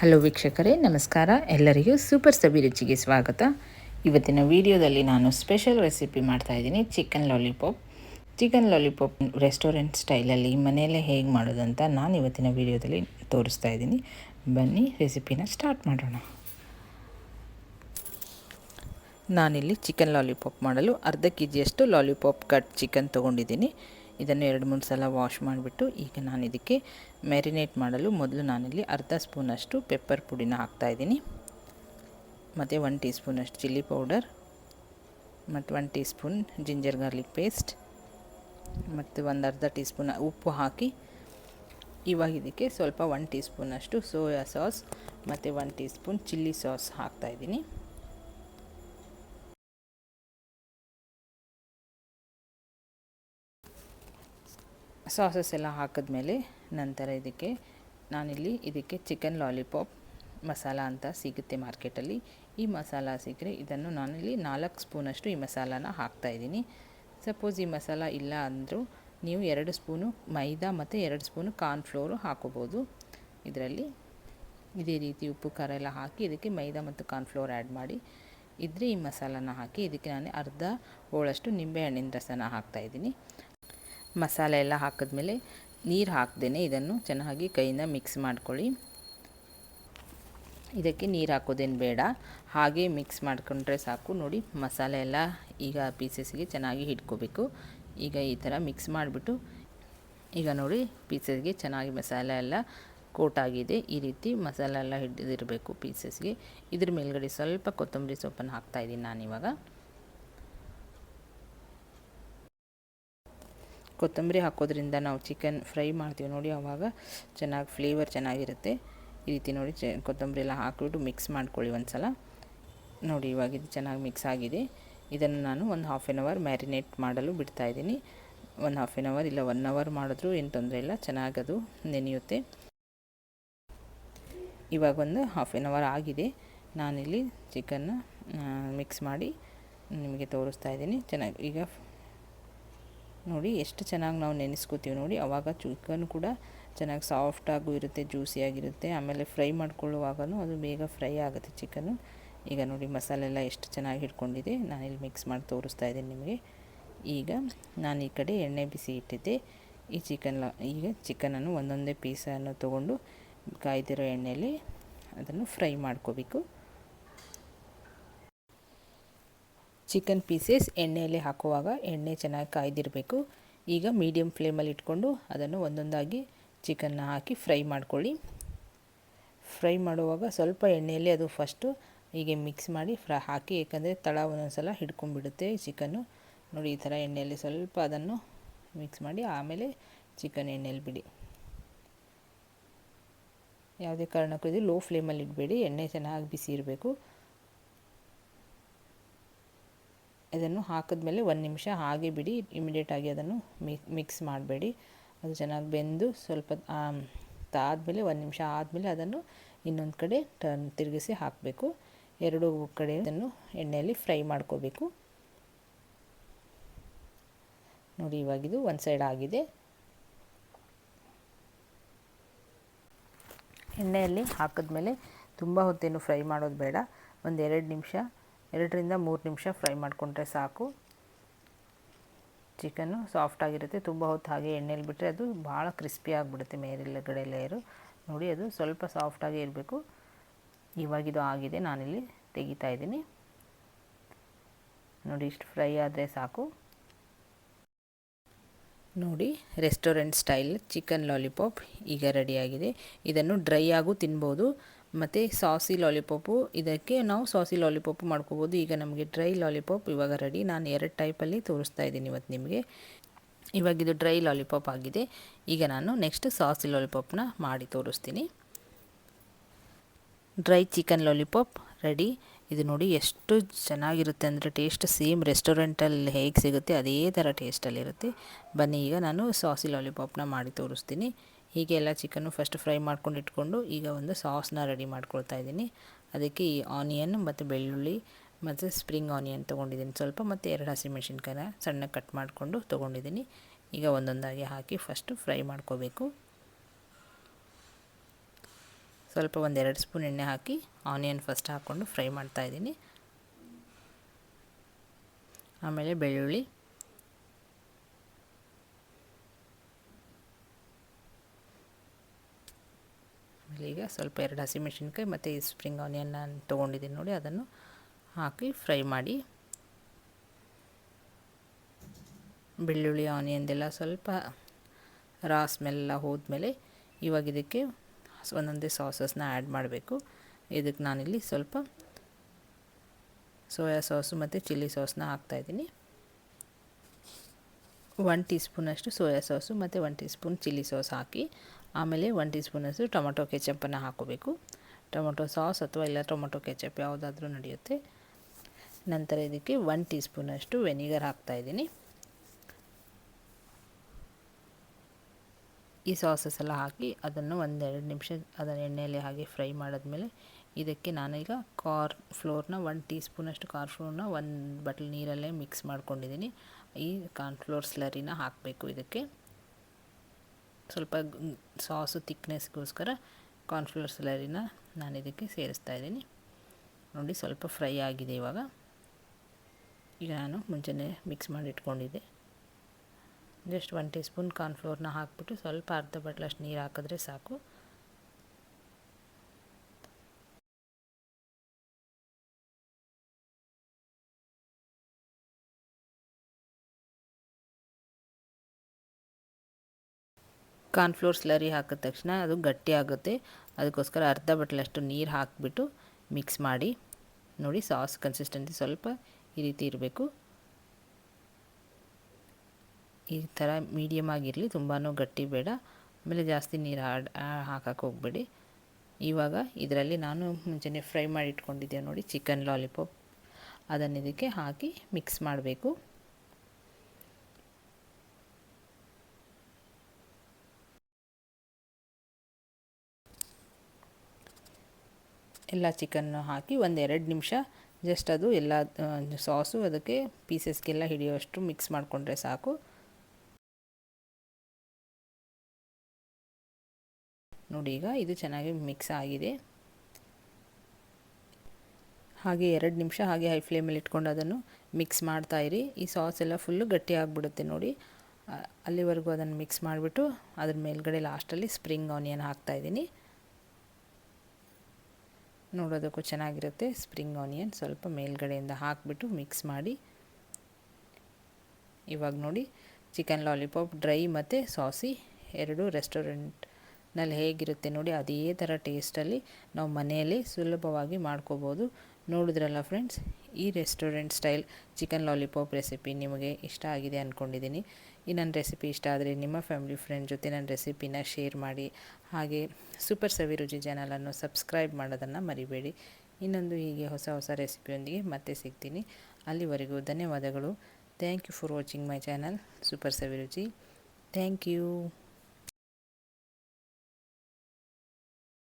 Hello ವೀಕ್ಷಕರೇ, ನಮಸ್ಕಾರ. ಎಲ್ಲರಿಗೂ ಸೂಪರ್ ಸಬಿ ರುಚಿಗೆ ಸ್ವಾಗತ. ಇವತ್ತಿನ ವಿಡಿಯೋದಲ್ಲಿ ನಾನು ಸ್ಪೆಷಲ್ ರೆಸಿಪಿ ಮಾಡ್ತಾಯಿದ್ದೀನಿ chicken lollipop. Chicken lollipop restaurant ಸ್ಟೈಲಲ್ಲಿ ಮನೆಯಲ್ಲೇ ಹೇಗೆ ಮಾಡೋದಂತ ನಾನು ಇವತ್ತಿನ ವಿಡಿಯೋದಲ್ಲಿ ತೋರಿಸ್ತಾ ಇದ್ದೀನಿ. ಬನ್ನಿ, ರೆಸಿಪಿನ ಸ್ಟಾರ್ಟ್ ಮಾಡೋಣ. ನಾನಿಲ್ಲಿ ಚಿಕನ್ ಲಾಲಿಪಾಪ್ ಮಾಡಲು ಅರ್ಧ ಕೆ ಜಿಯಷ್ಟು ಲಾಲಿಪಾಪ್ ಕಟ್ ಚಿಕನ್ ತೊಗೊಂಡಿದ್ದೀನಿ. ಇದನ್ನು ಎರಡು, ಮೂರು ಸಲ ವಾಶ್ ಮಾಡಿಬಿಟ್ಟು ಈಗ ನಾನು ಇದಕ್ಕೆ ಮ್ಯಾರಿನೇಟ್ ಮಾಡಲು ಮೊದಲು ನಾನಿಲ್ಲಿ ಅರ್ಧ ಸ್ಪೂನಷ್ಟು ಪೆಪ್ಪರ್ ಪುಡಿನ ಹಾಕ್ತಾಯಿದ್ದೀನಿ ಮತ್ತು ಒನ್ ಟೀ ಸ್ಪೂನಷ್ಟು ಚಿಲ್ಲಿ ಪೌಡರ್ ಮತ್ತು one teaspoon ginger garlic paste ಮತ್ತು ಒಂದು ಅರ್ಧ ಟೀ ಸ್ಪೂನ್ ಉಪ್ಪು ಹಾಕಿ ಇವಾಗ ಇದಕ್ಕೆ ಸ್ವಲ್ಪ ಒನ್ ಟೀ ಸ್ಪೂನಷ್ಟು ಸೋಯಾ ಸಾಸ್ ಮತ್ತು one teaspoon chilli sauce ಹಾಕ್ತಾಯಿದ್ದೀನಿ ಸಾಸಸ್ ಎಲ್ಲ ಹಾಕಿದ್ಮೇಲೆ ನಂತರ ಇದಕ್ಕೆ ನಾನಿಲ್ಲಿ ಇದಕ್ಕೆ ಚಿಕನ್ ಲಾಲಿಪಾಪ್ ಮಸಾಲ ಅಂತ ಸಿಗುತ್ತೆ ಮಾರ್ಕೆಟಲ್ಲಿ. ಈ ಮಸಾಲ ಸಿಕ್ಕರೆ ಇದನ್ನು ನಾನಿಲ್ಲಿ ನಾಲ್ಕು ಸ್ಪೂನಷ್ಟು ಈ ಮಸಾಲಾನ ಹಾಕ್ತಾಯಿದ್ದೀನಿ ಸಪೋಸ್ ಈ ಮಸಾಲ ಇಲ್ಲ ಅಂದರೂ ನೀವು ಎರಡು ಸ್ಪೂನು ಮೈದಾ ಮತ್ತು ಎರಡು ಸ್ಪೂನು ಕಾರ್ನ್ಫ್ಲೋರು ಹಾಕೋಬೋದು. ಇದರಲ್ಲಿ ಇದೇ ರೀತಿ ಉಪ್ಪು, ಖಾರ ಎಲ್ಲ ಹಾಕಿ ಇದಕ್ಕೆ ಮೈದಾ ಮತ್ತು ಕಾರ್ನ್ಫ್ಲೋರ್ ಆ್ಯಡ್ ಮಾಡಿ. ಇದ್ರೆ ಈ ಮಸಾಲಾನ ಹಾಕಿ ಇದಕ್ಕೆ ನಾನು ಅರ್ಧ ಹೋಳಷ್ಟು ನಿಂಬೆಹಣ್ಣಿನ ರಸನ ಹಾಕ್ತಾಯಿದ್ದೀನಿ ಮಸಾಲೆ ಎಲ್ಲ ಹಾಕಿದ್ಮೇಲೆ ನೀರು ಹಾಕ್ದೇ ಇದನ್ನು ಚೆನ್ನಾಗಿ ಕೈಯಿಂದ ಮಿಕ್ಸ್ ಮಾಡ್ಕೊಳ್ಳಿ. ಇದಕ್ಕೆ ನೀರು ಹಾಕೋದೇನು ಬೇಡ. ಹಾಗೆ ಮಿಕ್ಸ್ ಮಾಡ್ಕೊಂಡ್ರೆ ಸಾಕು. ನೋಡಿ, ಮಸಾಲೆ ಎಲ್ಲ ಈಗ ಪೀಸಸ್ಗೆ ಚೆನ್ನಾಗಿ ಹಿಡ್ಕೋಬೇಕು. ಈಗ ಈ ಥರ ಮಿಕ್ಸ್ ಮಾಡಿಬಿಟ್ಟು ಈಗ ನೋಡಿ ಪೀಸಸ್ಗೆ ಚೆನ್ನಾಗಿ ಮಸಾಲೆ ಎಲ್ಲ ಕೋಟ್ ಆಗಿದೆ ಈ ರೀತಿ ಮಸಾಲೆ ಎಲ್ಲ ಹಿಡಿದಿರಬೇಕು ಪೀಸಸ್ಗೆ ಇದ್ರ ಮೇಲ್ಗಡೆ ಸ್ವಲ್ಪ ಕೊತ್ತಂಬರಿ ಸೊಪ್ಪನ್ನು ಹಾಕ್ತಾಯಿದ್ದೀನಿ ನಾನಿವಾಗ. ಕೊತ್ತಂಬರಿ ಹಾಕೋದ್ರಿಂದ ನಾವು ಚಿಕನ್ ಫ್ರೈ ಮಾಡ್ತೀವಿ ನೋಡಿ ಆವಾಗ ಚೆನ್ನಾಗಿ ಫ್ಲೇವರ್ ಚೆನ್ನಾಗಿರುತ್ತೆ. ಈ ರೀತಿ ನೋಡಿ ಚ, ಕೊತ್ತಂಬರಿ ಎಲ್ಲ ಹಾಕಿಬಿಟ್ಟು ಮಿಕ್ಸ್ ಮಾಡ್ಕೊಳ್ಳಿ ಒಂದು ಸಲ ನೋಡಿ, ಇವಾಗ ಇದು ಚೆನ್ನಾಗಿ ಮಿಕ್ಸ್ ಆಗಿದೆ. ಇದನ್ನು ನಾನು ಒಂದು ಹಾಫ್ ಆನ್ ಅವರ್ ಮ್ಯಾರಿನೇಟ್ ಮಾಡಲು ಬಿಡ್ತಾಯಿದ್ದೀನಿ ಒಂದು ಹಾಫ್ ಆನ್ ಅವರ್ ಇಲ್ಲ ಒನ್ ಅವರ್ ಮಾಡಿದ್ರೂ ಏನು ತೊಂದರೆ ಇಲ್ಲ, ಚೆನ್ನಾಗಿ ಅದು ನೆನೆಯುತ್ತೆ. ಇವಾಗ ಒಂದು ಹಾಫ್ ಆನ್ ಅವರ್ ಆಗಿದೆ. ನಾನಿಲ್ಲಿ ಚಿಕನ್ನ ಮಿಕ್ಸ್ ಮಾಡಿ ನಿಮಗೆ ತೋರಿಸ್ತಾ ಇದ್ದೀನಿ. ಚೆನ್ನಾಗಿ, ಈಗ ನೋಡಿ ಎಷ್ಟು ಚೆನ್ನಾಗಿ ನಾವು ನೆನೆಸ್ಕೋತೀವಿ ನೋಡಿ. ಆವಾಗ ಚಿಕನ್ ಕೂಡ ಚೆನ್ನಾಗಿ ಸಾಫ್ಟಾಗೂ ಇರುತ್ತೆ ಜ್ಯೂಸಿಯಾಗಿರುತ್ತೆ ಆಮೇಲೆ ಫ್ರೈ ಮಾಡ್ಕೊಳ್ಳುವಾಗೂ ಅದು ಬೇಗ ಫ್ರೈ ಆಗುತ್ತೆ ಚಿಕನ್ನು ಈಗ ನೋಡಿ ಮಸಾಲೆ ಎಲ್ಲ ಎಷ್ಟು ಚೆನ್ನಾಗಿ ಹಿಡ್ಕೊಂಡಿದೆ. ನಾನಿಲ್ಲಿ ಮಿಕ್ಸ್ ಮಾಡಿ ತೋರಿಸ್ತಾ ಇದ್ದೀನಿ ನಿಮಗೆ. ಈಗ ನಾನು ಈ ಕಡೆ ಎಣ್ಣೆ ಬಿಸಿ ಇಟ್ಟಿದ್ದೆ. ಈ ಚಿಕನ್ ಈಗ ಚಿಕನನ್ನು ಒಂದೊಂದೇ ಪೀಸನ್ನು ತೊಗೊಂಡು ಕಾಯ್ದಿರೋ ಎಣ್ಣೆಯಲ್ಲಿ ಅದನ್ನು ಫ್ರೈ ಮಾಡ್ಕೋಬೇಕು. ಚಿಕನ್ ಪೀಸಸ್ ಎಣ್ಣೆಯಲ್ಲಿ ಹಾಕುವಾಗ ಎಣ್ಣೆ ಚೆನ್ನಾಗಿ ಕಾಯ್ದಿರಬೇಕು. ಈಗ ಮೀಡಿಯಮ್ ಫ್ಲೇಮಲ್ಲಿ ಇಟ್ಕೊಂಡು ಅದನ್ನು ಒಂದೊಂದಾಗಿ ಚಿಕನ್ನ ಹಾಕಿ ಫ್ರೈ ಮಾಡ್ಕೊಳ್ಳಿ. ಫ್ರೈ ಮಾಡುವಾಗ ಸ್ವಲ್ಪ ಎಣ್ಣೆಯಲ್ಲಿ ಅದು ಫಸ್ಟು ಹೀಗೆ ಮಿಕ್ಸ್ ಮಾಡಿ ಫ್ರೈ ಹಾಕಿ, ಏಕೆಂದರೆ ತಳ ಒಂದೊಂದು ಸಲ ಹಿಡ್ಕೊಂಡ್ಬಿಡುತ್ತೆ ಚಿಕನ್ನು. ನೋಡಿ, ಈ ಥರ ಎಣ್ಣೆಯಲ್ಲಿ ಸ್ವಲ್ಪ ಅದನ್ನು ಮಿಕ್ಸ್ ಮಾಡಿ ಆಮೇಲೆ ಚಿಕನ್ ಎಣ್ಣೆಯಲ್ಲಿ ಬಿಡಿ. ಯಾವುದೇ ಕಾರಣಕ್ಕೂ ಇದು ಲೋ ಫ್ಲೇಮಲ್ಲಿ ಇಡಬೇಡಿ. ಎಣ್ಣೆ ಚೆನ್ನಾಗಿ ಬಿಸಿ ಇರಬೇಕು. ಇದನ್ನು ಹಾಕಿದ್ಮೇಲೆ ಒಂದು ನಿಮಿಷ ಹಾಗೆ ಬಿಡಿ ಇಮಿಡಿಯೇಟಾಗಿ ಅದನ್ನು ಮಿಕ್ಸ್ ಮಾಡಬೇಡಿ. ಅದು ಚೆನ್ನಾಗಿ ಬೆಂದು ಸ್ವಲ್ಪ ತಾದಮೇಲೆ ಒಂದು ನಿಮಿಷ ಆದಮೇಲೆ ಅದನ್ನು ಇನ್ನೊಂದು ಕಡೆ ಟರ್ನ್ ತಿರುಗಿಸಿ ಹಾಕಬೇಕು. ಎರಡು ಕಡೆ ಅದನ್ನು ಎಣ್ಣೆಯಲ್ಲಿ ಫ್ರೈ ಮಾಡ್ಕೋಬೇಕು. ನೋಡಿ ಇವಾಗಿದು ಒಂದು ಸೈಡ್ ಆಗಿದೆ. ಎಣ್ಣೆಯಲ್ಲಿ ಹಾಕಿದ್ಮೇಲೆ ತುಂಬ ಹೊತ್ತೇನು ಫ್ರೈ ಮಾಡೋದು ಬೇಡ. ಒಂದು ಎರಡು ನಿಮಿಷ ಎರಡರಿಂದ ಮೂರು ನಿಮಿಷ ಫ್ರೈ ಮಾಡಿಕೊಂಡ್ರೆ ಸಾಕು. ಚಿಕನ್ನು ಸಾಫ್ಟಾಗಿರುತ್ತೆ ತುಂಬ ಹೊತ್ತು ಹಾಗೆ ಎಣ್ಣೆಲಿ ಬಿಟ್ಟರೆ ಅದು ಭಾಳ ಕ್ರಿಸ್ಪಿ ಆಗಿಬಿಡುತ್ತೆ ಮೇಲೆಗಡೆ ಲೇಯರು ನೋಡಿ, ಅದು ಸ್ವಲ್ಪ ಸಾಫ್ಟಾಗಿ ಇರಬೇಕು. ಇವಾಗಿದು ಆಗಿದೆ. ನಾನಿಲ್ಲಿ ತೆಗಿತಾ ಇದ್ದೀನಿ. ನೋಡಿ, ಇಷ್ಟು ಫ್ರೈ ಆದರೆ ಸಾಕು. ನೋಡಿ, ರೆಸ್ಟೋರೆಂಟ್ ಸ್ಟೈಲ್ ಚಿಕನ್ ಲಾಲಿಪಾಪ್ ಈಗ ರೆಡಿಯಾಗಿದೆ ಇದನ್ನು ಡ್ರೈ ಆಗು ತಿನ್ಬೋದು. ಮತ್ತು ಸಾಸಿ ಲಾಲಿಪಾಪು. ಇದಕ್ಕೆ ನಾವು ಸಾಸಿ ಲಾಲಿಪಾಪು ಮಾಡ್ಕೋಬೋದು. ಈಗ ನಮಗೆ ಡ್ರೈ ಲಾಲಿಪಾಪ್ ಇವಾಗ ರೆಡಿ ನಾನು ಎರಡು ಟೈಪಲ್ಲಿ ತೋರಿಸ್ತಾ ಇದ್ದೀನಿ ಇವತ್ತು ನಿಮಗೆ. ಇವಾಗ ಇದು ಡ್ರೈ ಲಾಲಿಪಾಪ್ ಆಗಿದೆ. ಈಗ ನಾನು ನೆಕ್ಸ್ಟ್ ಸಾಸಿ ಲಾಲಿಪಾಪ್ನ ಮಾಡಿ ತೋರಿಸ್ತೀನಿ. ಡ್ರೈ ಚಿಕನ್ ಲಾಲಿಪಾಪ್ ರೆಡಿ ಇದು ನೋಡಿ ಎಷ್ಟು ಚೆನ್ನಾಗಿರುತ್ತೆ ಅಂದರೆ ಟೇಸ್ಟ್ ಸೇಮ್ ರೆಸ್ಟೋರೆಂಟಲ್ಲಿ ಹೇಗೆ ಸಿಗುತ್ತೆ, ಅದೇ ಥರ ಟೇಸ್ಟಲ್ಲಿರುತ್ತೆ ಬನ್ನಿ, ಈಗ ನಾನು ಸಾಸಿ ಲಾಲಿಪಾಪ್ನ ಮಾಡಿ ತೋರಿಸ್ತೀನಿ. ಹೀಗೆ ಎಲ್ಲ ಚಿಕನ್ನು ಫಸ್ಟ್ ಫ್ರೈ ಮಾಡ್ಕೊಂಡು ಇಟ್ಕೊಂಡು ಈಗ ಒಂದು ಸಾಸ್ನ ರೆಡಿ ಮಾಡ್ಕೊಳ್ತಾ ಇದ್ದೀನಿ. ಅದಕ್ಕೆ ಈ ಆನಿಯನ್ ಮತ್ತು ಬೆಳ್ಳುಳ್ಳಿ ಮತ್ತು ಸ್ಪ್ರಿಂಗ್ ಆನಿಯನ್ ತೊಗೊಂಡಿದ್ದೀನಿ. ಸ್ವಲ್ಪ ಮತ್ತು ಎರಡು ಹಸಿಮೆಣ್ಸಿನ್ಕಾಯಿನ ಸಣ್ಣ ಕಟ್ ಮಾಡಿಕೊಂಡು ತೊಗೊಂಡಿದ್ದೀನಿ. ಈಗ ಒಂದೊಂದಾಗಿ ಹಾಕಿ ಫಸ್ಟು ಫ್ರೈ ಮಾಡ್ಕೋಬೇಕು. ಸ್ವಲ್ಪ ಒಂದೆರಡು ಸ್ಪೂನ್ ಎಣ್ಣೆ ಹಾಕಿ ಆನಿಯನ್ ಫಸ್ಟ್ ಹಾಕ್ಕೊಂಡು ಫ್ರೈ ಮಾಡ್ತಾಯಿದ್ದೀನಿ ಆಮೇಲೆ ಬೆಳ್ಳುಳ್ಳಿ ಈಗ ಸ್ವಲ್ಪ ಎರಡು ಹಸಿಮೆಣಸಿನ್ಕಾಯಿ ಮತ್ತು ಈ ಸ್ಪ್ರಿಂಗ್ ಆನಿಯನ್ ನಾನು ತೊಗೊಂಡಿದ್ದೀನಿ ನೋಡಿ, ಅದನ್ನು ಹಾಕಿ ಫ್ರೈ ಮಾಡಿ. ಬೆಳ್ಳುಳ್ಳಿ ಆನಿಯನ್ದೆಲ್ಲ ಸ್ವಲ್ಪ ರಾ ಸ್ಮೆಲ್ಲ ಹೋದ್ಮೇಲೆ ಇವಾಗ ಇದಕ್ಕೆ ಒಂದೊಂದೇ ಸಾಸಸ್ನ ಆ್ಯಡ್ ಮಾಡಬೇಕು. ಇದಕ್ಕೆ ನಾನಿಲ್ಲಿ ಸ್ವಲ್ಪ ಸೋಯಾ ಸಾಸು ಮತ್ತು ಚಿಲ್ಲಿ ಸಾಸ್ನ ಹಾಕ್ತಾಯಿದ್ದೀನಿ ಒನ್ ಟೀ ಸ್ಪೂನಷ್ಟು ಸೋಯಾ ಸಾಸು ಮತ್ತು one teaspoon chilli sauce ಹಾಕಿ ಆಮೇಲೆ ಒನ್ ಟೀ ಸ್ಪೂನಷ್ಟು ಟೊಮೊಟೊ ಕೆಚಪ್ಪನ್ನು ಹಾಕೋಬೇಕು ಟೊಮೊಟೊ ಸಾಸ್ ಅಥವಾ ಇಲ್ಲ ಟೊಮೊಟೊ ಕೆಚಪ್ ಯಾವುದಾದ್ರೂ ನಡೆಯುತ್ತೆ. ನಂತರ ಇದಕ್ಕೆ ಒನ್ ಟೀ ಸ್ಪೂನಷ್ಟು ವೆನಿಗರ್ ಹಾಕ್ತಾಯಿದ್ದೀನಿ ಈ ಸಾಸಸ್ ಎಲ್ಲ ಹಾಕಿ ಅದನ್ನು ಒಂದೆರಡು ನಿಮಿಷ ಅದನ್ನು ಎಣ್ಣೆಯಲ್ಲಿ ಹಾಕಿ ಫ್ರೈ ಮಾಡಿದ್ಮೇಲೆ ಇದಕ್ಕೆ ನಾನೀಗ ಕಾರ್ನ್ ಫ್ಲೋರ್ನ ಒನ್ ಟೀ ಸ್ಪೂನಷ್ಟು ಕಾರ್ನ್ ಫ್ಲೋರ್ನ ಒಂದು ಬಟ್ಲ್ ನೀರಲ್ಲೇ ಮಿಕ್ಸ್ ಮಾಡ್ಕೊಂಡಿದ್ದೀನಿ. ಈ ಕಾರ್ನ್ ಫ್ಲೋರ್ ಸ್ಲರಿನ ಹಾಕಬೇಕು ಇದಕ್ಕೆ. ಸ್ವಲ್ಪ ಸಾಸು ತಿಕ್ನೆಸ್ಗೋಸ್ಕರ ಕಾರ್ನ್ಫ್ಲೋರ್ ಸ್ಲರಿನ ನಾನು ಇದಕ್ಕೆ ಸೇರಿಸ್ತಾ ಇದ್ದೀನಿ. ನೋಡಿ ಸ್ವಲ್ಪ ಫ್ರೈ ಆಗಿದೆ ಇವಾಗ. ಈಗ ನಾನು ಮುಂಚೆನೇ ಮಿಕ್ಸ್ ಮಾಡಿ ಇಟ್ಕೊಂಡಿದ್ದೆ ಜಸ್ಟ್ ಒನ್ ಟೀ ಸ್ಪೂನ್ ಕಾರ್ನ್ಫ್ಲೋರ್ನ ಹಾಕ್ಬಿಟ್ಟು ಸ್ವಲ್ಪ ಅರ್ಧ ಬಟ್ಲಷ್ಟು ನೀರು ಹಾಕಿದ್ರೆ ಸಾಕು. ಕಾರ್ನ್ಫ್ಲೋರ್ ಸ್ಲರಿ ಹಾಕಿದ ತಕ್ಷಣ ಅದು ಗಟ್ಟಿ ಆಗುತ್ತೆ. ಅದಕ್ಕೋಸ್ಕರ ಅರ್ಧ ಬಟ್ಲಷ್ಟು ನೀರು ಹಾಕಿಬಿಟ್ಟು ಮಿಕ್ಸ್ ಮಾಡಿ ನೋಡಿ ಸಾಸ್ ಕನ್ಸಿಸ್ಟೆನ್ಸಿ ಸ್ವಲ್ಪ ಈ ರೀತಿ ಇರಬೇಕು. ಈ ಥರ ಮೀಡಿಯಮ್ ಆಗಿರಲಿ ತುಂಬಾ ಗಟ್ಟಿ ಬೇಡ. ಆಮೇಲೆ ಜಾಸ್ತಿ ನೀರು ಆಡ್ ಹಾಕಕ್ಕೆ ಹೋಗಬೇಡಿ. ಇವಾಗ ಇದರಲ್ಲಿ ನಾನು ಮುಂಚೆನೇ ಫ್ರೈ ಮಾಡಿ ಇಟ್ಕೊಂಡಿದ್ದೆ ನೋಡಿ ಚಿಕನ್ ಲಾಲಿಪಾಪ್. ಅದನ್ನು ಇದಕ್ಕೆ ಹಾಕಿ ಮಿಕ್ಸ್ ಮಾಡಬೇಕು. ಎಲ್ಲ ಚಿಕನ್ನು ಹಾಕಿ ಒಂದು ಎರಡು ನಿಮಿಷ ಜಸ್ಟ್ ಅದು ಎಲ್ಲ ಸಾಸು ಅದಕ್ಕೆ ಪೀಸಸ್ಗೆಲ್ಲ ಹಿಡಿಯುವಷ್ಟು ಮಿಕ್ಸ್ ಮಾಡಿಕೊಂಡ್ರೆ ಸಾಕು. ನೋಡಿ ಈಗ ಇದು ಚೆನ್ನಾಗಿ ಮಿಕ್ಸ್ ಆಗಿದೆ. ಹಾಗೆ ಎರಡು ನಿಮಿಷ ಹಾಗೆ ಹೈ ಫ್ಲೇಮಲ್ಲಿ ಇಟ್ಕೊಂಡು ಅದನ್ನು ಮಿಕ್ಸ್ ಮಾಡ್ತಾಯಿರಿ ಈ ಸಾಸ್ ಎಲ್ಲ ಫುಲ್ಲು ಗಟ್ಟಿ ಆಗಿಬಿಡುತ್ತೆ ನೋಡಿ. ಅಲ್ಲಿವರೆಗೂ ಅದನ್ನು ಮಿಕ್ಸ್ ಮಾಡಿಬಿಟ್ಟು ಅದ್ರ ಮೇಲ್ಗಡೆ ಲಾಸ್ಟಲ್ಲಿ ಸ್ಪ್ರಿಂಗ್ ಆನಿಯನ್ ಹಾಕ್ತಾಯಿದ್ದೀನಿ ನೋಡೋದಕ್ಕೂ ಚೆನ್ನಾಗಿರುತ್ತೆ. ಸ್ಪ್ರಿಂಗ್ ಆನಿಯನ್ ಸ್ವಲ್ಪ ಮೇಲ್ಗಡೆಯಿಂದ ಹಾಕಿಬಿಟ್ಟು ಮಿಕ್ಸ್ ಮಾಡಿ. ಇವಾಗ ನೋಡಿ ಚಿಕನ್ ಲಾಲಿಪಾಪ್ ಡ್ರೈ ಮತ್ತು ಸಾಸಿ ಎರಡು ರೆಸ್ಟೋರೆಂಟ್ನಲ್ಲಿ ಹೇಗಿರುತ್ತೆ ನೋಡಿ, ಅದೇ ಥರ ಟೇಸ್ಟಲ್ಲಿ ನಾವು ಮನೆಯಲ್ಲಿ ಸುಲಭವಾಗಿ ಮಾಡ್ಕೋಬೋದು. ನೋಡಿದ್ರಲ್ಲ ಫ್ರೆಂಡ್ಸ್ ಈ restaurant style chicken lollipop recipe ನಿಮಗೆ ಇಷ್ಟ ಆಗಿದೆ ಅಂದ್ಕೊಂಡಿದ್ದೀನಿ ಈ ನನ್ನ ರೆಸಿಪಿ ಇಷ್ಟ ಆದರೆ ನಿಮ್ಮ ಫ್ಯಾಮಿಲಿ ಫ್ರೆಂಡ್ ಜೊತೆ ನನ್ನ ರೆಸಿಪಿನ ಶೇರ್ ಮಾಡಿ. ಹಾಗೆ ಸೂಪರ್ ಸವಿ ರುಚಿ ಚಾನಲನ್ನು ಸಬ್ಸ್ಕ್ರೈಬ್ ಮಾಡೋದನ್ನು ಮರಿಬೇಡಿ. ಇನ್ನೊಂದು ಹೀಗೆ ಹೊಸ ಹೊಸ ರೆಸಿಪಿಯೊಂದಿಗೆ ಮತ್ತೆ ಸಿಗ್ತೀನಿ. ಅಲ್ಲಿವರೆಗೂ ಧನ್ಯವಾದಗಳು. Thank you for watching my channel super Savi Ruchi thank you